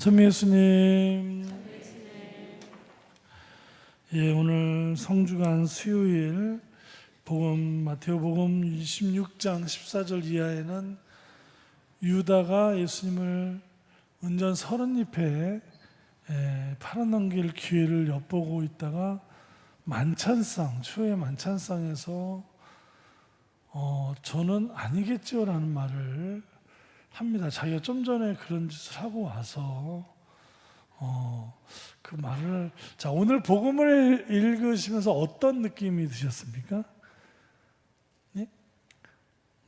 참 예수님. 예, 오늘 성주간 수요일 복음 마테오복음 26장 14절 이하에는 유다가 예수님을 은전 서른 잎에 에, 팔아넘길 기회를 엿보고 있다가 만찬상 추후의 만찬상에서 어, 저는 아니겠지요라는 말을 합니다. 자기가 좀 전에 그런 짓을 하고 와서 어, 그 말을 자 오늘 복음을 읽으시면서 어떤 느낌이 드셨습니까? 예?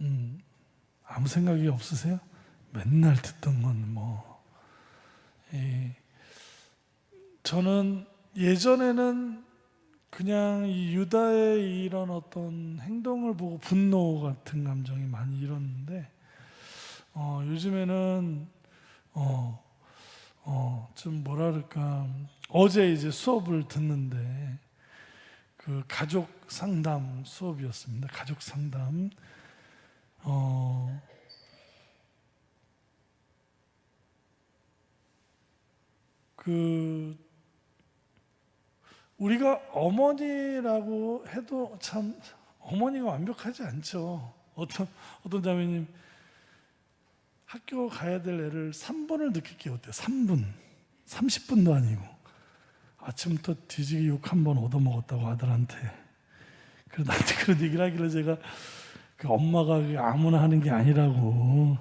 음, 아무 생각이 없으세요? 맨날 듣던 건 뭐. 예. 저는 예전에는 그냥 이 유다의 이런 어떤 행동을 보고 분노 같은 감정이 많이 일었는데 어, 요즘에는 어, 어, 좀 그럴까 어제 이제 수업을 듣는데 그 가족 상담 수업이었습니다. 가족 상담 어, 그 우리가 어머니라고 해도 참 어머니가 완벽하지 않죠. 어떤 어떤 자매님 학교 가야 될 애를 3분을 늦게 깨웠대요. 3분. 30분도 아니고. 아침부터 뒤지게 욕한 번 얻어먹었다고 아들한테. 그래 나한테 그런 얘기를 하길래 제가 그 엄마가 아무나 하는 게 아니라고.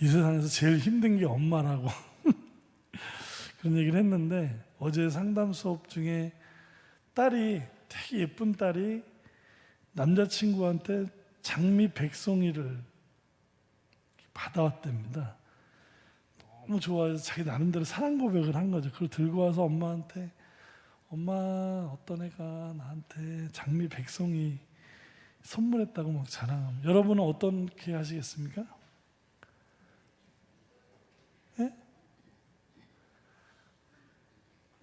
이 세상에서 제일 힘든 게 엄마라고. 그런 얘기를 했는데 어제 상담 수업 중에 딸이 되게 예쁜 딸이 남자친구한테 장미 백송이를 받아왔답니다. 너무 좋아해서 자기 나름대로 사랑 고백을 한 거죠. 그걸 들고 와서 엄마한테 엄마 어떤 애가 나한테 장미 백송이 선물했다고 막 자랑합니다. 여러분은 어떻게 하시겠습니까? 예?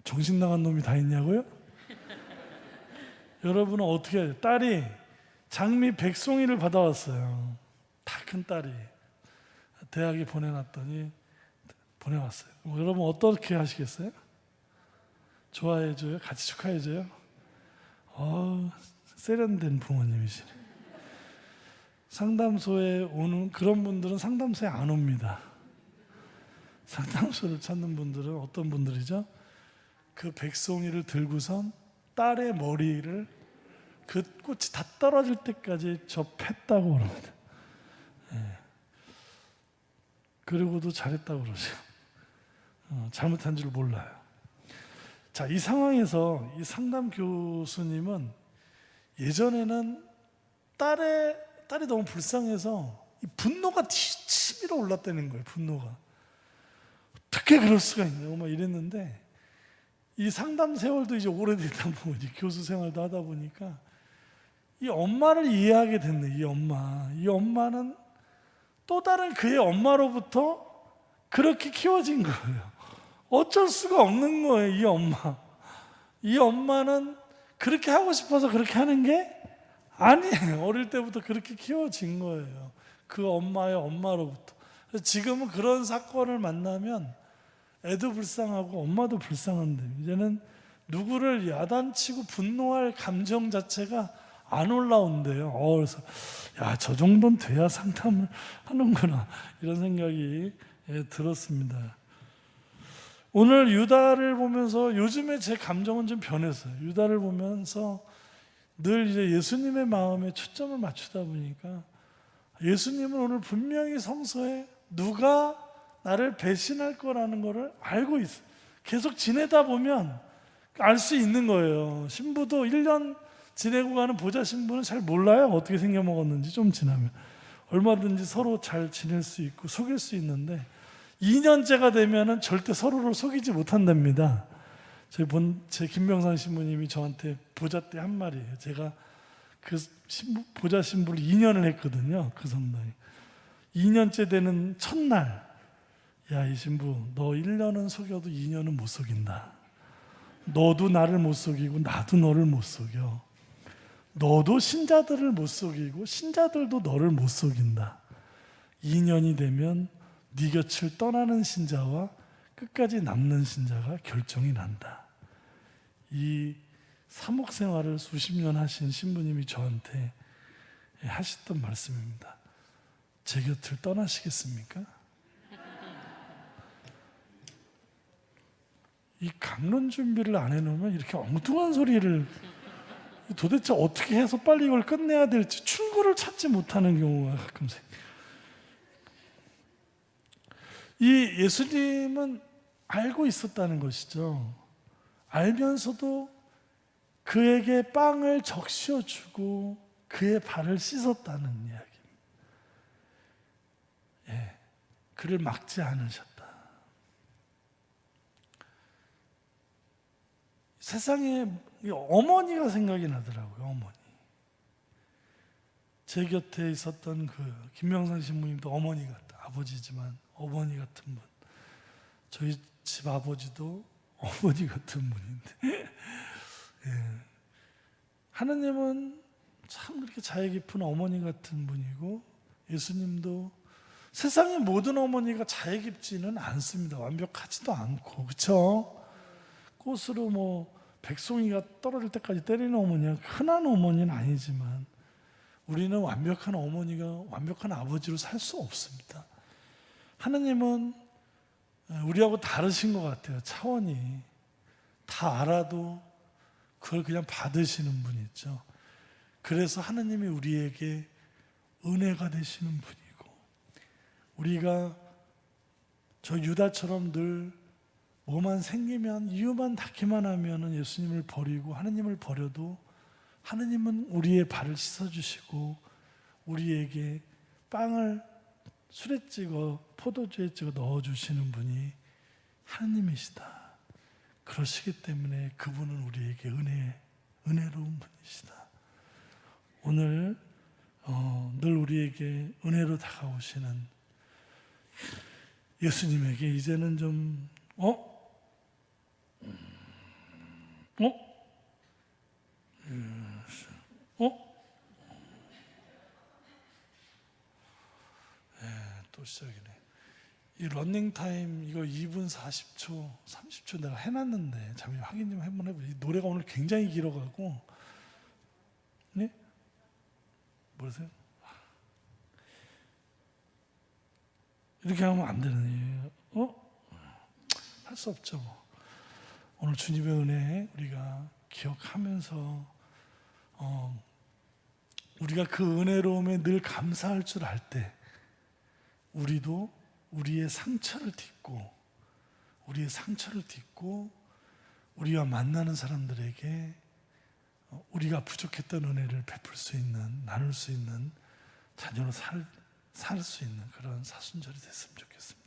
정신 나간 놈이 다 있냐고요? 여러분은 어떻게 해요? 딸이 장미 백송이를 받아왔어요. 다 큰 딸이. 대학에 보내놨더니 보내왔어요. 뭐 여러분 어떻게 하시겠어요? 좋아해줘요? 같이 축하해줘요? 어, 세련된 부모님이시네. 상담소에 오는 그런 분들은 상담소에 안 옵니다. 상담소를 찾는 분들은 어떤 분들이죠? 그 백송이를 들고선 딸의 머리를 그 꽃이 다 떨어질 때까지 저 팼다고 그럽니다. 그리고도 잘했다고 그러죠. 어, 잘못한 줄 몰라요. 자, 이 상황에서 이 상담 교수님은 예전에는 딸의 딸이 너무 불쌍해서 이 분노가 치- 치밀어 올랐다는 거예요. 분노가 어떻게 그럴 수가 있냐고 막 이랬는데 이 상담 세월도 이제 오래되다 보니 교수 생활도 하다 보니까 이 엄마를 이해하게 됐네. 이 엄마, 이 엄마는 또 다른 그의 엄마로부터 그렇게 키워진 거예요. 어쩔 수가 없는 거예요, 이 엄마. 이 엄마는 그렇게 하고 싶어서 그렇게 하는 게 아니에요. 어릴 때부터 그렇게 키워진 거예요. 그 엄마의 엄마로부터. 지금은 그런 사건을 만나면 애도 불쌍하고 엄마도 불쌍한데 이제는 누구를 야단치고 분노할 감정 자체가 안 올라온대요. 어, 그래서 야, 저 정도는 돼야 상담을 하는구나 이런 생각이 예, 들었습니다. 오늘 유다를 보면서 요즘에 제 감정은 좀 변했어요. 유다를 보면서 늘 이제 예수님의 마음에 초점을 맞추다 보니까 예수님은 오늘 분명히 성서에 누가 나를 배신할 거라는 거를 알고 있어요. 계속 지내다 보면 알 수 있는 거예요. 신부도 1년 지내고 가는 보좌 신부는 잘 몰라요. 어떻게 생겨 먹었는지 좀 지나면. 얼마든지 서로 잘 지낼 수 있고 속일 수 있는데 2년째가 되면은 절대 서로를 속이지 못한답니다. 저희 본, 제 김명상 신부님이 저한테 보좌 때 한 말이에요. 제가 그 신부, 보좌 신부를 2년을 했거든요. 그 성당에. 2년째 되는 첫날, 야, 이 신부, 너 1년은 속여도 2년은 못 속인다. 너도 나를 못 속이고, 나도 너를 못 속여. 너도 신자들을 못 속이고, 신자들도 너를 못 속인다. 2년이 되면 네 곁을 떠나는 신자와 그 끝까지 남는 신자가 결정이 난다. 이 사목 생활을 수십 년 하신 신부님이 저한테 하셨던 말씀입니다. 제 곁을 떠나시겠습니까? 이 강론 준비를 안 해놓으면 이렇게 엉뚱한 소리를 도대체 어떻게 해서 빨리 이걸 끝내야 될지 출구를 찾지 못하는 경우가 가끔 생. 이 예수님은 알고 있었다는 것이죠. 알면서도 그에게 빵을 적셔 주고 그의 발을 씻었다는 이야기입니다. 예, 그를 막지 않으셨다. 세상에 어머니가 생각이 나더라고요. 어머니. 제 곁에 있었던 그 김명상 신부님도 어머니 같다. 아버지지만 어머니 같은 분. 저희 집 아버지도 어머니 같은 분인데. 예. 하느님은 참 그렇게 자애 깊은 어머니 같은 분이고 예수님도 세상의 모든 어머니가 자애 깊지는 않습니다. 완벽하지도 않고 그렇죠? 꽃으로 뭐 백송이가 떨어질 때까지 때리는 어머니가 흔한 어머니는 아니지만 우리는 완벽한 어머니가 완벽한 아버지로 살 수 없습니다. 하느님은 우리하고 다르신 것 같아요. 차원이 다 알아도 그걸 그냥 받으시는 분이죠. 그래서 하느님이 우리에게 은혜가 되시는 분이고 우리가 저 유다처럼 늘 뭐만 생기면 이유만 닿기만 하면은 예수님을 버리고 하느님을 버려도 하느님은 우리의 발을 씻어 주시고 우리에게 빵을 술에 찍어 포도주에 찍어 넣어 주시는 분이 하느님이시다. 그러시기 때문에 그분은 우리에게 은혜 은혜로운 분이시다. 오늘 어, 늘 우리에게 은혜로 다가오시는 예수님에게 이제는 좀 어? 어? 어? 예, 또 시작이네. 이 러닝 타임 이거 2분 40초, 30초 내가 해놨는데 잠시 확인 좀 한번 해보세요. 이 노래가 오늘 굉장히 길어가고, 네? 모르세요? 이렇게 하면 안 되는 일이에요. 어? 할 수 없죠. 뭐. 오늘 주님의 은혜 우리가 기억하면서 어, 우리가 그 은혜로움에 늘 감사할 줄 알 때 우리도 우리의 상처를 딛고 우리의 상처를 딛고 우리와 만나는 사람들에게 어, 우리가 부족했던 은혜를 베풀 수 있는 나눌 수 있는 자녀로 살살수 있는 그런 사순절이 됐으면 좋겠습니다.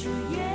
주예